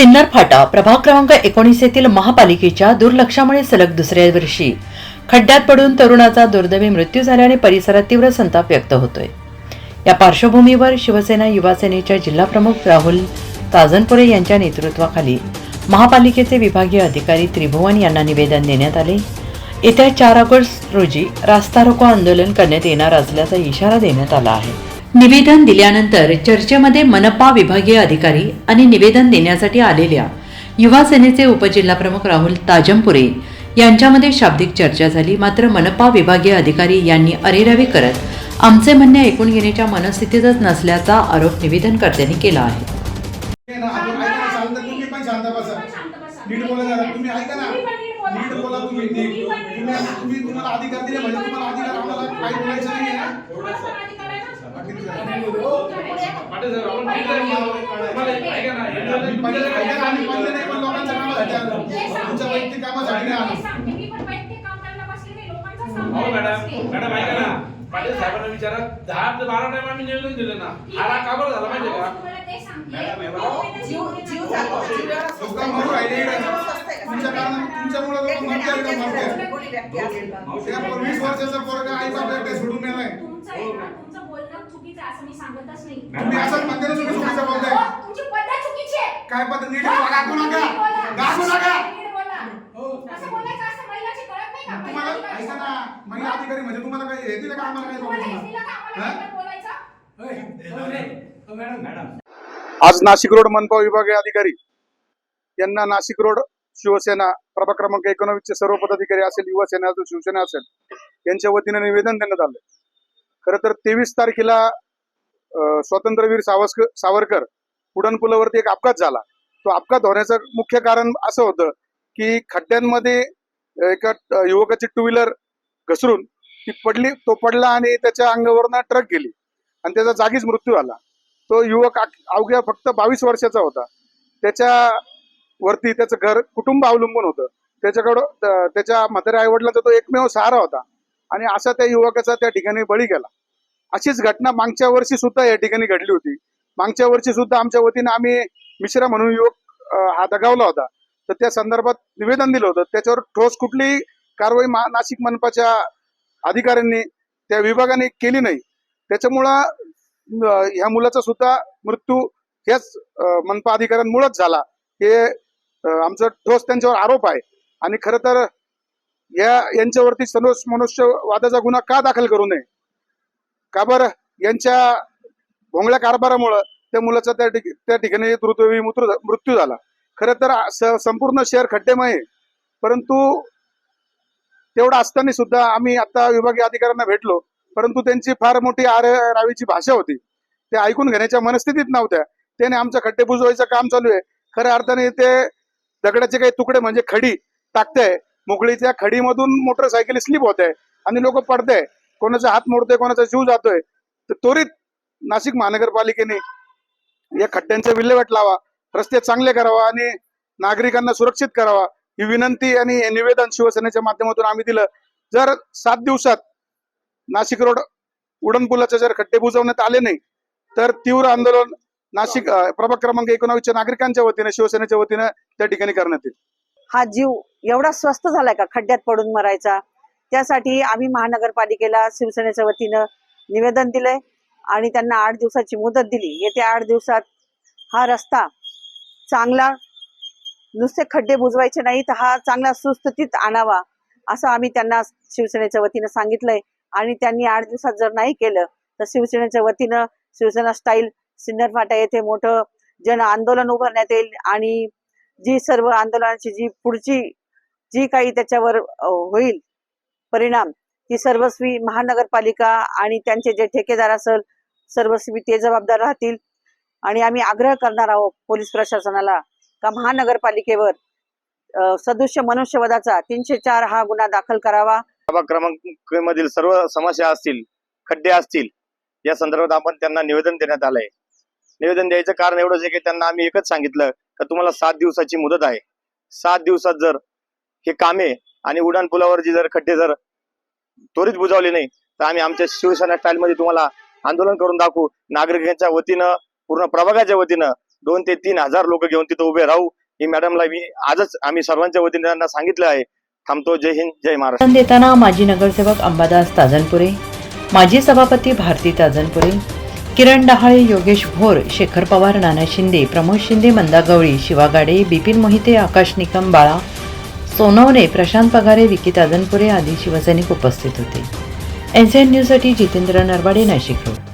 सिन्नर फाटा प्रभाग क्रमांक एकोणीस येथील महापालिकेच्या दुर्लक्षामुळे सलग दुसऱ्या वर्षी. खड्ड्यात पडून तरुणाचा दुर्दैवी मृत्यू झाल्याने परिसरात तीव्र संताप व्यक्त होतोय. या पार्श्वभूमीवर शिवसेना युवा सेनेच्या जिल्हाप्रमुख राहुल ताजनपुरे यांच्या नेतृत्वाखाली महापालिकेचे विभागीय अधिकारी त्रिभुवन यांना निवेदन देण्यात आले. येत्या चार ऑगस्ट रोजी रास्ता रोको आंदोलन करण्यात येणार असल्याचा इशारा देण्यात आला आहे. निवेदन दिल्यानंतर चर्चेमध्ये मनपा विभागीय अधिकारी आणि निवेदन देण्यासाठी आलेल्या युवा सेनेचे उपजिल्हाप्रमुख राहुल ताजमपुरे यांच्यामध्ये शाब्दिक चर्चा झाली. मात्र मनपा विभागीय अधिकारी यांनी अरेरावी करत आमचे म्हणणे ऐकून घेण्याच्या मनस्थितीतच नसल्याचा आरोप निवेदनकर्त्यांनी केला आहे. तुम्ही नीट बोला जरा. तुम्ही ऐका ना. नीट बोला तुम्ही तुम्ही तुम्हाला अधिकार दिले म्हणजे तुम्हाला अधिकार आम्हाला काही बोलायचं नाही आहे हो मॅडम ऐका ना पाटील साहेबांना विचारा दहा ते बारा टाइम आम्ही निवेदन दिलं ना आला का बरं झाला माहितीये का तुमच्यामुळे वीस वर्षाचा पोरगा आई बाप बोलणं चुकीचं आहे असं मी सांगतच नाही. तुम्ही असंच म्हणते ना तुम्ही चुकीचं बोलताय. हो, तुमची पद्धत चुकीची आहे. काय पद्धत नीट बोला, गागू नका. गागू नका. नीट बोला. असं बोलायचं असं महिलाची कळत नाही का? तुम्हाला महिला ऐका ना अधिकारी महिला अधिकारी म्हणजे तुम्हाला काही हे दिलं का आम्हाला काही तुम्हाला बोलायचं? हे दिलं का आम्हाला हा? हे बोलायचं? आज नाशिक रोड मनपा विभागीय अधिकारी यांना नाशिक रोड शिवसेना प्रभाग क्रमांक एकोणवीसचे सर्व पदाधिकारी असेल युवा सेना असेल शिवसेना असेल यांच्या वतीने निवेदन देण्यात आलं खरं तर तेवीस तारखेला स्वातंत्र्यवीर सावस्कर सावरकर उड्डाणपुलावरती एक अपघात झाला. तो अपघात होण्याचं मुख्य कारण असं होतं की खड्ड्यांमध्ये एका युवकाची टू व्हीलर घसरून ती पडली तो पडला आणि त्याच्या अंगावरनं ट्रक गेली आणि त्याचा जागीच मृत्यू झाला. तो युवक अवघ्या फक्त बावीस वर्षाचा होता. त्याच्या वरती त्याचं घर कुटुंब अवलंबून होतं. त्याच्याकडं त्याच्या म्हाताऱ्या आईवडिलांचा तो एकमेव सहारा होता. आणि असा त्या युवकाचा त्या ठिकाणी बळी गेला. अशीच घटना मागच्या वर्षी सुद्धा या ठिकाणी घडली होती. मागच्या वर्षी सुद्धा आमच्या वतीने आम्ही मिश्रा म्हणून युवक हा दगावला होता. तर त्या संदर्भात निवेदन दिलं होतं. त्याच्यावर ठोस कुठलीही कारवाई मा- नाशिक मनपाच्या अधिकाऱ्यांनी त्या विभागाने केली नाही. त्याच्यामुळं ह्या मुलाचा सुद्धा मृत्यू ह्याच मनपा अधिकाऱ्यांमुळेच झाला. हे आमचं आमचा ठोस त्यांच्यावर आरोप आहे. आणि खरं तर या यांच्यावरती सनोस मनुष्यवादाचा गुन्हा का दाखल करू नये? का बरं? यांच्या भोंगळ्या कारभारामुळं त्या मुलाचा त्या त्या ठिकाणी दुर्दैवी मृत्यू मृत्यू झाला. खरं तर संपूर्ण शहर खड्डेमय परंतु तेवढं असताना सुद्धा आम्ही आता विभागीय अधिकाऱ्यांना भेटलो. परंतु त्यांची फार मोठी आर रावीची भाषा होती. ते ऐकून घेण्याच्या मनस्थितीत नव्हत्या. त्याने आमचं खड्डे बुजवायचं काम चालू आहे. खऱ्या अर्थाने ते दगडाचे काही तुकडे म्हणजे खडी टाकताय. मोकळीच्या खडीमधून मोटरसायकल स्लिप होत आहे आणि लोक पडताय. कोणाचा हात मोडतोय कोणाचा जीव जातोय. तर त्वरित नाशिक महानगरपालिकेने या खड्ड्यांचा विल्हेवाट लावा रस्ते चांगले करावा आणि नागरिकांना सुरक्षित करावा. ही विनंती आणि निवेदन शिवसेनेच्या माध्यमातून आम्ही दिलं. जर सात दिवसात नाशिक रोड उडणपुलाचे जर खड्डे बुजवण्यात आले नाही तर तीव्र आंदोलन नाशिक प्रभाग क्रमांक एकोणावीसच्या नागरिकांच्या वतीने शिवसेनेच्या वतीने त्या ठिकाणी करण्यात येईल. हा जीव एवढा स्वस्त झालाय का? खड्ड्यात पडून मरायचा. त्यासाठी आम्ही महानगरपालिकेला शिवसेनेच्या वतीनं निवेदन दिलंय आणि त्यांना आठ दिवसाची मुदत दिली. येत्या आठ दिवसात हा रस्ता चांगला नुसते खड्डे बुजवायचे नाहीत हा चांगला सुस्थितीत आणावा असं आम्ही त्यांना शिवसेनेच्या वतीनं सांगितलंय. आणि त्यांनी आठ दिवसात जर नाही केलं तर शिवसेनेच्या वतीनं शिवसेना स्टाईल सिन्नर फाटा येथे मोठं जन आंदोलन उभारण्यात येईल आणि जी सर्व आंदोलनाची जी पुढची जी काही त्याच्यावर होईल परिणाम ती सर्वस्वी महानगरपालिका आणि त्यांचे जे ठेकेदार असेल सर्वस्वी ते जबाबदार राहतील. आणि आम्ही आग्रह करणार आहोत पोलीस प्रशासनाला का महानगरपालिकेवर सदृश्य मनुष्यवधाचा तीनशे चार हा गुन्हा दाखल करावा. प्रभाग क्रमांक मधील सर्व समस्या असतील खड्डे असतील या संदर्भात आपण त्यांना निवेदन देण्यात आलंय. निवेदन द्यायचं कारण एवढंच आहे की त्यांना आम्ही एकच सांगितलं तर तुम्हाला सात दिवसाची मुदत आहे. सात दिवसात जर हे कामे आणि उड्डाणपुलावरची जर खड्डे जर त्वरित बुजावले नाही तर आम्ही आमच्या शिवसेना स्टाईलमध्ये तुम्हाला आंदोलन करून दाखवू. नागरिकांच्या वतीनं पूर्ण प्रभागाच्या वतीनं दोन ते तीन हजार लोक घेऊन तिथं उभे राहू. ही मॅडमला मी आजच आम्ही सर्वांच्या वतीने त्यांना सांगितलं आहे. थांबतो. जय हिंद जय महाराष्ट्र. देताना माजी नगरसेवक अंबादास ताजनपुरे माजी सभापती भारती ताजनपुरे किरण डहाळे योगेश भोर शेखर पवार नाना शिंदे प्रमोद शिंदे मंदा गवळी शिवा गाडे बिपिन मोहिते आकाश निकम बाळा सोनवणे प्रशांत पगारे विकी ताजनपुरे आदी शिवसैनिक उपस्थित होते. एन न्यूजसाठी जितेंद्र नरवाडे नाशिक रोड.